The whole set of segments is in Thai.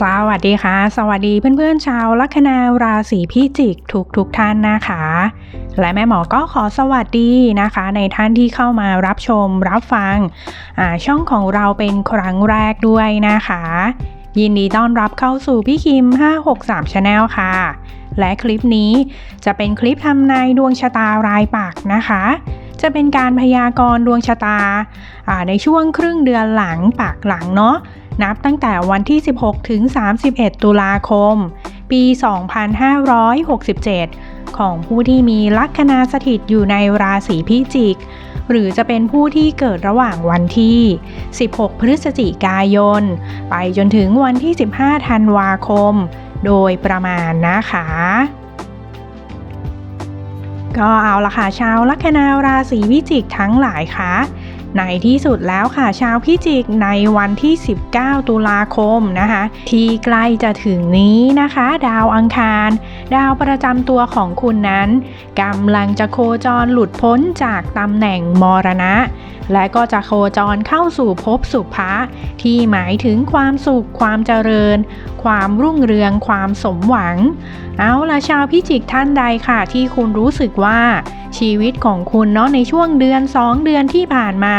สวัสดีค่ะ สวัสดีเพื่อนๆชาวลัคนาราศีพิจิกทุกทุกๆท่านนะคะ และแม่หมอก็ขอสวัสดีนะคะ ในท่านที่เข้ามารับชมรับฟังช่องของเราเป็นครั้งแรกด้วยนะคะ ยินดีต้อนรับเข้าสู่พี่คิม 563 Channel ค่ะ และคลิปนี้จะเป็นคลิปทำนายดวงชะตารายปักนะคะจะเป็นการพยากรณ์ดวงชะตาในช่วงครึ่งเดือนหลังปากหลังเนาะ นับตั้งแต่วันที่ 16 ถึง 31 ตุลาคม ปี 2567 ของผู้ที่มีลัคนาสถิตอยู่ในราศีพิจิก หรือจะเป็นผู้ที่เกิดระหว่างวันที่ 16 พฤศจิกายน ไปจนถึงวันที่ 15 ธันวาคม โดยประมาณนะคะก็เอาละค่ะชาวลัคนาราศีพิจิกทั้งหลายค่ะ ในที่สุดแล้วค่ะชาวพิจิกในวันที่ 19 ตุลาคมนะคะ ที่ใกล้จะถึงนี้นะคะ ดาวอังคาร ดาวประจำตัวของคุณนั้นกำลังจะโคจรหลุดพ้นจากตำแหน่งมรณะ และก็จะโคจรเข้าสู่ภพสุภะที่หมายถึงความสุขความเจริญ ความรุ่งเรืองความสมหวัง เอาละชาวพิจิกท่านใดค่ะ ที่คุณรู้สึกว่าชีวิตของคุณเนาะในช่วงเดือน 2 เดือนที่ผ่านมา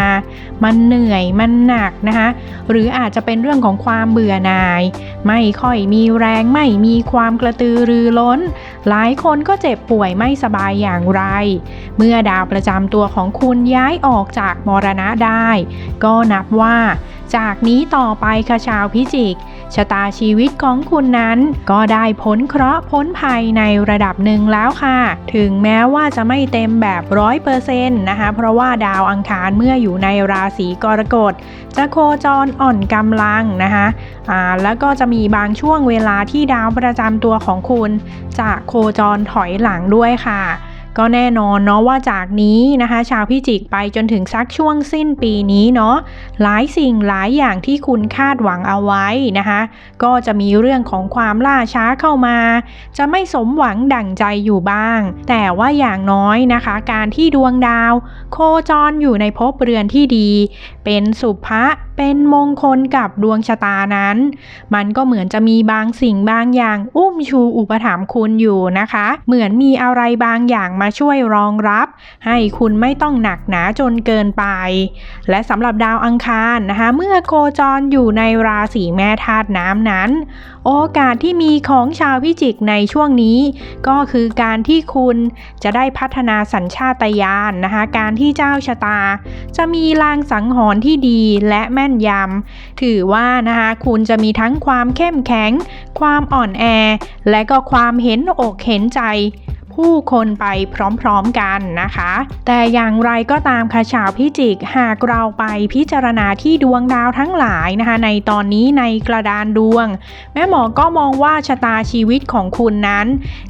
มันเหนื่อยมันหนักนะคะหรืออาจจะเป็นเรื่องของความเบื่อหน่าย ไม่ค่อยมีแรงไม่มีความกระตือรือร้น หลายคนก็เจ็บป่วยไม่สบายอย่างไร เมื่อดาวประจำตัวของคุณย้ายออกจากมรณะได้ ก็นับว่า จากนี้ต่อไปค่ะชาวพิจิก ชะตาชีวิตของคุณนั้น ก็ได้พ้นเคราะห์พ้นภัยในระดับหนึ่งแล้วค่ะ ถึงแม้ว่าจะไม่เต็มแบบร้อยเปอร์เซ็นต์นะคะ เพราะว่าดาวอังคารเมื่ออยู่ในราศีกรกฎจะโคจรอ่อนกำลังนะคะอ่าแล้วก็จะมีบางช่วงเวลาที่ดาวประจำตัวของคุณ จะโคจรถอยหลังด้วยค่ะ ก็แน่นอนเนาะว่าจากนี้นะคะ ชาวพิจิกไปจนถึงสักช่วงสิ้นปีนี้เนาะหลายสิ่งหลายอย่างที่คุณคาดหวังเอาไว้นะคะ ก็จะมีเรื่องของความล่าช้าเข้ามา จะไม่สมหวังดั่งใจอยู่บ้าง แต่ว่าอย่างน้อยนะคะ การที่ดวงดาว โคจรอยู่ในภพเรือนที่ดี เป็นสุภะ เป็นมงคลกับดวงชะตานั้น มันก็เหมือนจะมีบางสิ่งบางอย่าง อุ้มชูอุปถัมภ์คุณอยู่นะคะ เหมือนมีอะไรบางอย่างมาช่วยรองรับ ให้คุณไม่ต้องหนักหนาจนเกินไป และสำหรับดาวอังคารนะคะ เมื่อโคจรอยู่ในราศีแม่ธาตุน้ำนั้น โอกาสที่มีของชาวพิจิกในช่วงนี้ ก็คือการที่คุณจะได้พัฒนาสัญชาตญาณนะคะ การที่เจ้าชะตา จะมีลางสังหรณ์ที่ดีและแม่นยำ ถือว่านะคะคุณจะมีทั้งความเข้มแข็ง ความอ่อนแอ และก็ความเห็นอกเห็นใจผู้คนไปพร้อมๆกันนะคะ แต่อย่างไรก็ตามค่ะชาวพิจิก หากเราไปพิจารณาที่ดวงดาวทั้งหลายนะคะ ในตอนนี้ในกระดานดวง แม่หมอก็มองว่าชะตาชีวิตของคุณนั้น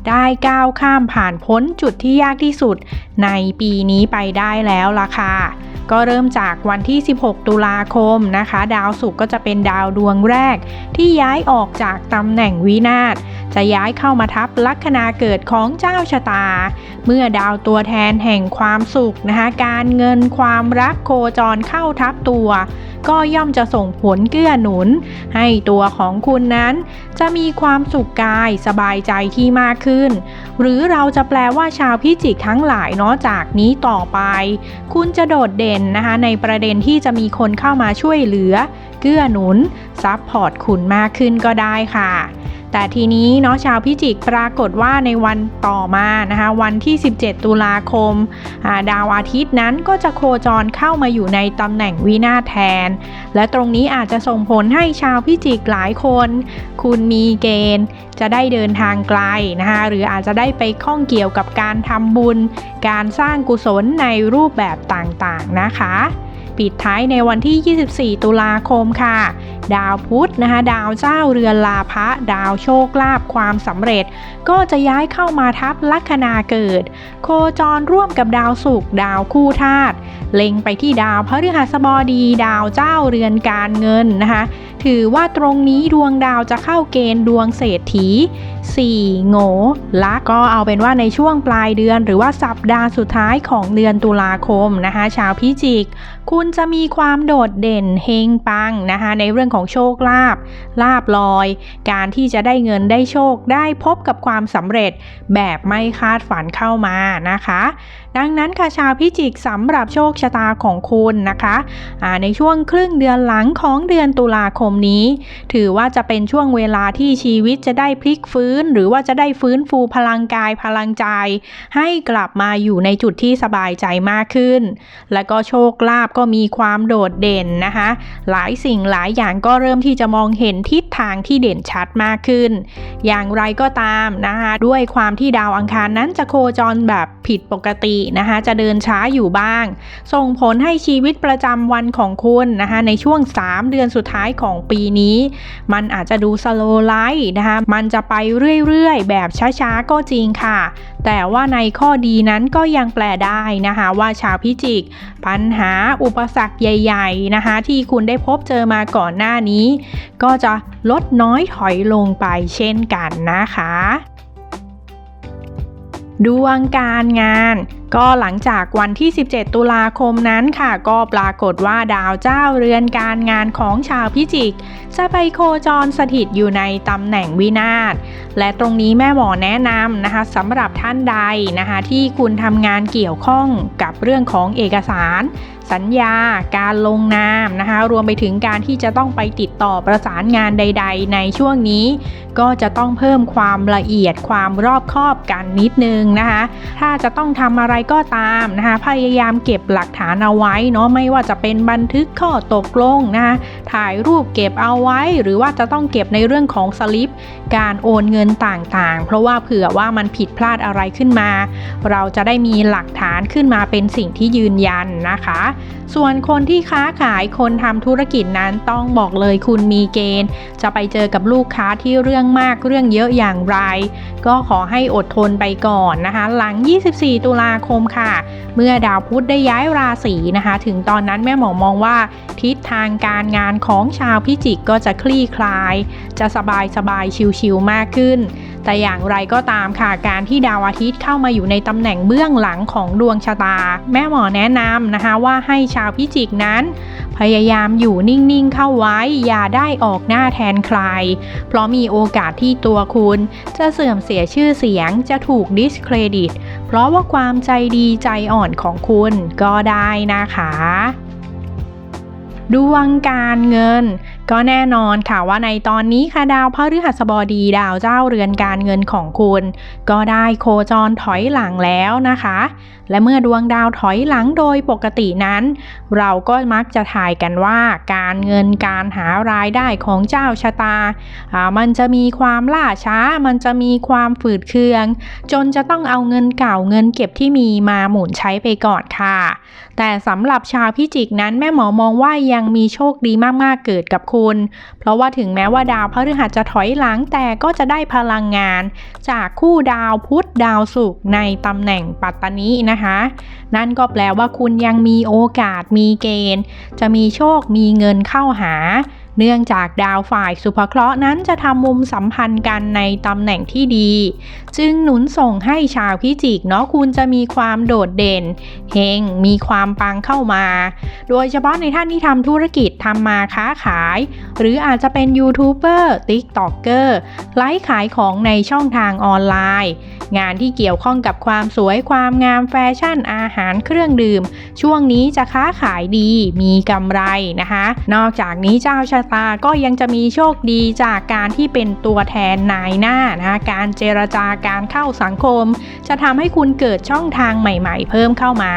ได้ก้าวข้ามผ่านพ้นจุดที่ยากที่สุด ในปีนี้ไปได้แล้วล่ะค่ะ ก็เริ่มจากวันที่ 16 ตุลาคมนะคะ ดาวศุกร์ก็จะเป็นดาวดวงแรก ที่ย้ายออกจากตำแหน่งวินาศจะย้ายเข้ามาทับลัคนาเกิดของเจ้าชะตา เมื่อดาวตัวแทนแห่งความสุขนะคะ การเงินความรักโคจรเข้าทับตัว ก็ย่อมจะส่งผลเกื้อหนุน ให้ตัวของคุณนั้น จะมีความสุขกายสบายใจที่มากขึ้น หรือเราจะแปลว่าชาวพิจิกทั้งหลายเนาะจากนี้ต่อไป คุณจะโดดเด่นนะคะในประเด็นที่จะมีคนเข้ามาช่วยเหลือ เกื้อหนุนซัพพอร์ตคุณมากขึ้นก็ได้ค่ะ แต่ทีนี้เนาะชาวพิจิกปรากฏว่าในวันต่อมานะคะวันที่ 17 ตุลาคมาดาวอาทิตย์นั้นก็จะโคจรเข้ามาอยู่ในตำแหน่งวินาแทน และตรงนี้อาจจะส่งผลให้ชาวพิจิกหลายคน คุณมีเกณฑ์จะได้เดินทางไกลนะคะหรืออาจจะได้ไปข้องเกี่ยวกับการทำบุญ การสร้างกุศลในรูปแบบต่างๆนะคะ ปิดท้ายในวันที่ 24 ตุลาคมค่ะ ดาวพุธนะคะ ดาวเจ้าเรือนลาภะดาวโชคลาภความสำเร็จ ก็จะย้ายเข้ามาทับลัคนาเกิด โคจรร่วมกับดาวศุกร์ดาวคู่ธาตุเล็งไปที่ดาวพฤหัสบดี ดาวเจ้าเรือนการเงินนะคะ ถือว่าตรงนี้ดวงดาวจะเข้าเกณฑ์ดวงเศรษฐี 4 โงละก็เอาเป็นว่าในช่วงปลายเดือน หรือว่าสัปดาห์สุดท้ายของเดือนตุลาคมนะคะ ชาวพิจิก คุณจะมีความโดดเด่นเฮงปังนะคะ ในเรื่องของโชคลาภลาบลอย การที่จะได้เงินได้โชคได้พบกับความสำเร็จแบบไม่คาดฝันเข้ามานะคะดังนั้นค่ะชาวพิจิกสำหรับโชคชะตาของคุณนะคะะในช่วงครึ่งเดือนหลังของเดือนตุลาคมนี้ ถือว่าจะเป็นช่วงเวลาที่ชีวิตจะได้พลิกฟื้น หรือว่าจะได้ฟื้นฟูพลังกายพลังใจ ให้กลับมาอยู่ในจุดที่สบายใจมากขึ้น และก็โชคลาภก็มีความโดดเด่นนะคะ หลายสิ่งหลายอย่างก็เริ่มที่จะมองเห็นทิศทางที่เด่นชัดมากขึ้น อย่างไรก็ตามนะคะด้วยความที่ดาวอังคารนั้นจะโคจรแบบผิดปกติตินะคะจะเดินช้าอยู่บ้าง ส่งผลให้ชีวิตประจำวันของคุณนะคะในช่วง 3 เดือนสุดท้ายของปีนี้ มันอาจจะดูสโลไลท์นะคะมันจะไปเรื่อยๆ แบบช้าๆ ก็จริงค่ะ แต่ว่าในข้อดีนั้นก็ยังแปลได้นะคะว่าชาวพิจิก ปัญหาอุปสรรคใหญ่ๆนะคะที่คุณได้พบเจอมาก่อนหน้านี้ ก็จะลดน้อยถอยลงไปเช่นกันนะคะดวงการงาน ก็หลังจากวันที่ 17 ตุลาคมนั้นค่ะ ก็ปรากฏว่าดาวเจ้าเรือนการงานของชาวพิจิก จะไปโคจรสถิตอยู่ในตำแหน่งวินาศ และตรงนี้แม่หมอแนะนำนะคะสำหรับท่านใดนะคะ ที่คุณทำงานเกี่ยวข้องกับเรื่องของเอกสาร สัญญา การลงนามนะคะ รวมไปถึงการที่จะต้องไปติดต่อประสานงานใด ๆ ในช่วงนี้ ก็จะต้องเพิ่มความละเอียดความรอบคอบกันนิดนึงนะคะ ถ้าจะต้องทำอะไรก็ตามนะคะพยายามเก็บหลักฐานเอาไว้เนาะไม่ว่าจะเป็นบันทึกข้อตกลงนะคะถ่ายรูปเก็บเอาไว้ หรือว่าจะต้องเก็บในเรื่องของสลิป การโอนเงินต่างๆ เพราะว่าเผื่อว่ามันผิดพลาดอะไรขึ้นมา เราจะได้มีหลักฐานขึ้นมาเป็นสิ่งที่ยืนยันนะคะ ส่วนคนที่ค้าขายคนทำธุรกิจนั้นต้องบอกเลยคุณมีเกณฑ์ จะไปเจอกับลูกค้าที่เรื่องมากเรื่องเยอะอย่างไร ก็ขอให้อดทนไปก่อนนะคะ หลัง 24 ตุลาคมค่ะ เมื่อดาวพุธได้ย้ายราศีนะคะ ถึงตอนนั้นแม่หมอมองว่า ทิศทางการงานของชาวพิจิกก็จะคลี่คลาย จะสบายสบายชิวๆมากขึ้น แต่อย่างไรก็ตามค่ะการที่ดาวอาทิตย์เข้ามาอยู่ในตำแหน่งเบื้องหลังของดวงชะตา แม่หมอแนะนำนะคะว่าให้ชาวพิจิกนั้น พยายามอยู่นิ่งๆเข้าไว้ อย่าได้ออกหน้าแทนใคร เพราะมีโอกาสที่ตัวคุณจะเสื่อมเสียชื่อเสียงจะถูกดิสเครดิต เพราะว่าความใจดีใจอ่อนของคุณก็ได้นะคะดวงการเงิน ก็แน่นอนค่ะว่าในตอนนี้ค่ะดาวพฤหัสบดีดาวเจ้าเรือนการเงินของคุณ ก็ได้โคจรถอยหลังแล้วนะคะ และเมื่อดวงดาวถอยหลังโดยปกตินั้น เราก็มักจะถ่ายกันว่า การเงินการหารายได้ของเจ้าชะตาอ่ามันจะมีความล่าช้า มันจะมีความฝืดเคือง จนจะต้องเอาเงินเก่าเงินเก็บที่มีมาหมุนใช้ไปก่อนค่ะ แต่สำหรับชาวพิจิกนั้นแม่หมอมองว่ายังมีโชคดีมากๆเกิดกับคุณ เพราะว่าถึงแม้ว่าดาวพฤหัสจะถอยหลังแต่ก็จะได้พลังงาน จากคู่ดาวพุธดาวศุกร์ในตำแหน่งปัตตานีนะคะนั่นก็แปลว่าคุณยังมีโอกาสมีเกณฑ์ จะมีโชคมีเงินเข้าหา เนื่องจากดาวฝ่ายสุภเคราะห์นั้นจะทำมุมสัมพันธ์กันในตำแหน่งที่ดี จึงหนุนส่งให้ชาวพิจิกเนาะคุณจะมีความโดดเด่นเฮงมีความปังเข้ามา โดยเฉพาะในท่านที่ทำธุรกิจทำมาค้าขาย หรืออาจจะเป็นยูทูบเบอร์ติ๊กต็อกเกอร์ไลฟ์ขายของในช่องทางออนไลน์ งานที่เกี่ยวข้องกับความสวยความงามแฟชั่นอาหารเครื่องดื่ม ช่วงนี้จะค้าขายดีมีกำไรนะคะ นอกจากนี้เจ้าชะตาก็ยังจะมีโชคดีจากการที่เป็นตัวแทนนายหน้านะการเจรจาการเข้าสังคม จะทำให้คุณเกิดช่องทางใหม่ๆ เพิ่มเข้ามา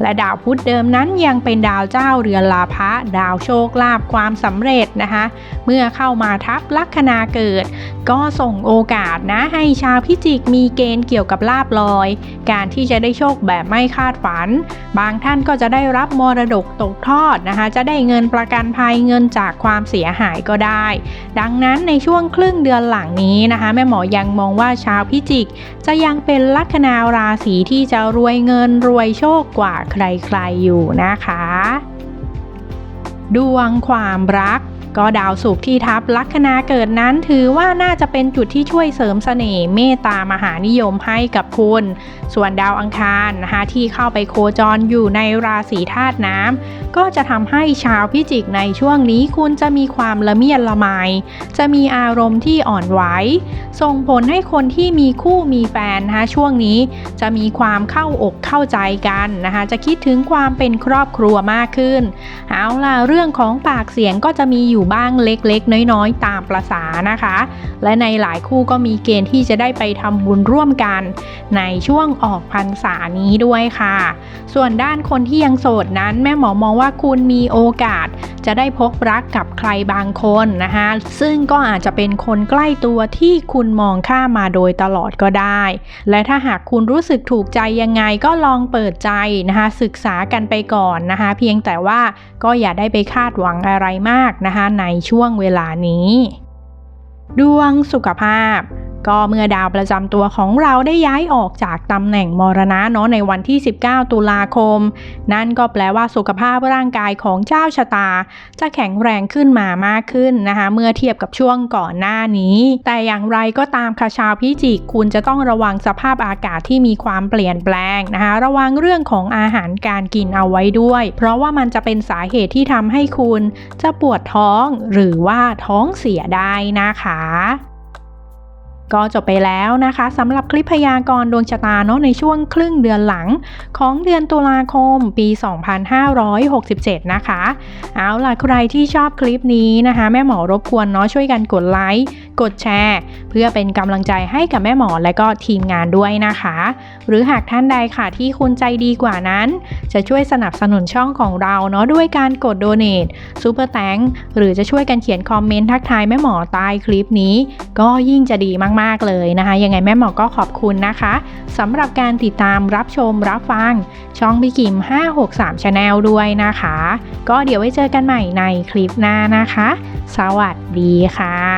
และดาวพุธเดิมนั้นยังเป็นดาวเจ้าเรือนลาภะดาวโชคลาภความสำเร็จนะคะ เมื่อเข้ามาทับลัคนาเกิด ก็ส่งโอกาสนะให้ชาวพิจิกมีเกณฑ์เกี่ยวกับลาบลอย การที่จะได้โชคแบบไม่คาดฝัน บางท่านก็จะได้รับมรดกตกทอดนะคะ จะได้เงินประกันภัยเงินจากความความเสียหายก็ได้ ดังนั้นในช่วงครึ่งเดือนหลังนี้นะคะ แม่หมอยังมองว่าชาวพิจิก จะยังเป็นลัคนาราศีที่จะรวยเงินรวยโชคกว่าใครๆอยู่นะคะ ดวงความรัก ก็ดาวศุกร์ที่ทับลัคนาเกิดนั้นถือว่าน่าจะเป็นจุดที่ช่วยเสริมเสน่ห์เมตตามหานิยมให้กับคุณ ส่วนดาวอังคารนะคะที่เข้าไปโคจรอยู่ในราศีธาตุน้ำก็จะทำให้ชาวพิจิกในช่วงนี้คุณจะมีความละเมียดละไมจะมีอารมณ์ที่อ่อนไหวส่งผลให้คนที่มีคู่มีแฟนนะคะช่วงนี้จะมีความเข้าอกเข้าใจกันนะคะจะคิดถึงความเป็นครอบครัวมากขึ้นเอาล่ะเรื่องของปากเสียงก็จะมีอยู่บ้างเล็กๆ น้อยๆ ตามประษานะคะ และในหลายคู่ก็มีเกณฑ์ที่จะได้ไปทำบุญร่วมกัน ในช่วงออกพรรษานี้ด้วยค่ะ ส่วนด้านคนที่ยังโสดนั้นแม่หมอมองว่าคุณมีโอกาส จะได้พบรักกับใครบางคนนะคะซึ่งก็อาจจะเป็นคนใกล้ตัวที่คุณมองข้ามมาโดยตลอดก็ได้ และถ้าหากคุณรู้สึกถูกใจยังไงก็ลองเปิดใจนะคะศึกษากันไปก่อนนะคะ เพียงแต่ว่าก็อย่าได้ไปคาดหวังอะไรมากนะคะในช่วงเวลานี้ ดวงสุขภาพ ก็เมื่อดาวประจำตัวของเราได้ย้ายออกจากตำแหน่งมรณะเนาะในวันที่ 19 ตุลาคม นั่นก็แปลว่าสุขภาพร่างกายของเจ้าชะตา จะแข็งแรงขึ้นมามากขึ้นนะคะ เมื่อเทียบกับช่วงก่อนหน้านี้ แต่อย่างไรก็ตามค่ะชาวพิจิกคุณจะต้องระวังสภาพอากาศที่มีความเปลี่ยนแปลงนะคะ ระวังเรื่องของอาหารการกินเอาไว้ด้วย เพราะว่ามันจะเป็นสาเหตุที่ทำให้คุณจะปวดท้องหรือว่าท้องเสียได้นะคะ ก็จบไปแล้วนะคะสำหรับคลิปพยากรณ์ดวงชะตาเนาะในช่วงครึ่งเดือนหลัง ของเดือนตุลาคมปี 2567 นะคะ เอาล่ะใครที่ชอบคลิปนี้นะคะ แม่หมอรบกวนเนาะช่วยกันกดไลค์กดแชร์ เพื่อเป็นกำลังใจให้กับแม่หมอและก็ทีมงานด้วยนะคะ หรือหากท่านใดค่ะที่คุณใจดีกว่านั้น จะช่วยสนับสนุนช่องของเราเนาะด้วยการกดโดเน a t ซูเปอร์แตงหรือจะช่วยกันเขียนคอมเมนต์ทักทายแม่หมอใต้คลิปนี้ ก็ยิ่งจะดีมากมาก ๆ เลยนะคะ ยังไงแม่หมอก็ขอบคุณนะคะสำหรับการติดตามรับชมรับฟัง ช่องพี่กิม 563 Channel ด้วยนะคะ ก็เดี๋ยวไว้เจอกันใหม่ในคลิปหน้านะคะ สวัสดีค่ะ